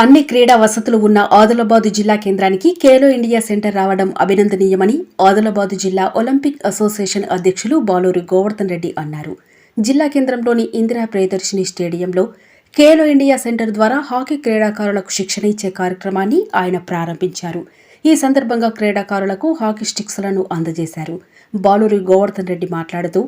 అన్ని క్రీడా వసతులు ఉన్న ఆదిలాబాద్ జిల్లా కేంద్రానికి ఖేలో ఇండియా సెంటర్ రావడం అభినందనీయమని ఆదిలాబాద్ జిల్లా ఒలింపిక్ అసోసియేషన్ అధ్యక్షులు బాలూరి గోవర్ధన్ రెడ్డి అన్నారు. జిల్లా కేంద్రంలోని ఇందిరా ప్రియదర్శిని స్టేడియంలో ఖేలో ఇండియా సెంటర్ ద్వారా హాకీ క్రీడాకారులకు శిక్షణ ఇచ్చే కార్యక్రమాన్ని ఆయన ప్రారంభించారు. ఈ సందర్భంగా క్రీడాకారులకు హాకీ స్టిక్స్లను అందజేశారు. బాలూరి గోవర్ధన్ రెడ్డి మాట్లాడుతూ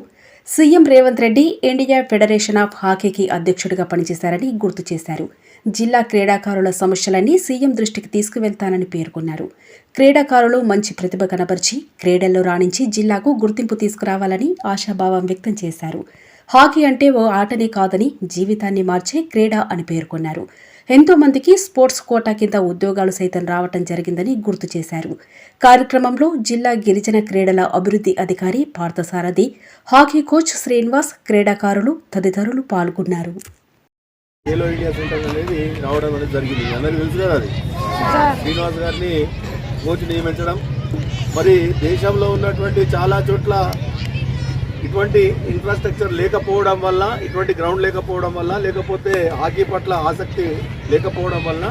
CM Revanth Reddy India federation of హాకీకి అధ్యక్షుడిగా పనిచేశారని గుర్తు చేశారు. జిల్లా క్రీడాకారుల సమస్యలన్నీ సీఎం దృష్టికి తీసుకువెళ్తానని పేర్కొన్నారు. క్రీడాకారులు మంచి ప్రతిభ కనబరిచి క్రీడల్లో రాణించి జిల్లాకు గుర్తింపు తీసుకురావాలని ఆశాభావం వ్యక్తం చేశారు. హాకీ అంటే ఓ ఆటనే కాదని జీవితాన్ని మార్చే క్రీడ అని పేర్కొన్నారు. ఎంతో మందికి స్పోర్ట్స్ కోటా కింద ఉద్యోగాలు సైతం రావటం జరిగిందని గుర్తు చేశారు. కార్యక్రమంలో జిల్లా గిరిజన క్రీడల అభివృద్ధి అధికారి పార్థసారథి హాకీ కోచ్ శ్రీనివాస్ క్రీడాకారులు తదితరులు పాల్గొన్నారు. ఖేలో ఇండియా సెంటర్ అనేది రావడం అనేది జరిగింది. అందరికీ తెలుసు కదా అది? శ్రీనివాస్ గారిని కోచ్ నియమించడం. మరి దేశంలో ఉన్నటువంటి చాలా చోట్ల ఇటువంటి ఇన్ఫ్రాస్ట్రక్చర్ లేకపోవడం వల్ల ఇటువంటి గ్రౌండ్ లేకపోవడం వల్ల లేకపోతే హాకీ పట్ల ఆసక్తి లేకపోవడం వల్ల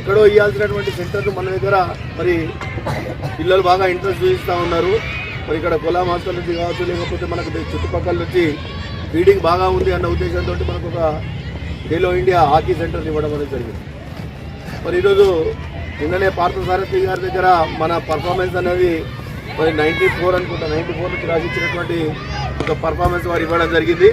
ఎక్కడో ఇవ్వాల్సినటువంటి సెంటర్ మన దగ్గర మరి పిల్లలు బాగా ఇంట్రెస్ట్ చూపిస్తూ ఉన్నారు. మరి ఇక్కడ కొలా హాస్టల్ నుంచి కావచ్చు లేకపోతే మనకు చుట్టుపక్కల నుంచి ఫీడింగ్ బాగా ఉంది అన్న ఉద్దేశంతో మనకు ఒక ఖేలో ఇండియా హాకీ సెంటర్ ఇవ్వడం అనేది జరిగింది. మరి ఈరోజు నిన్ననే పార్థసారథి గారి దగ్గర మన పర్ఫార్మెన్స్ అనేది మరి నైంటీ ఫోర్ అనుకుంటా నైంటీ ఫోర్ నుంచి రాసిచ్చినటువంటి ఒక పర్ఫార్మెన్స్ వారు ఇవ్వడం జరిగింది.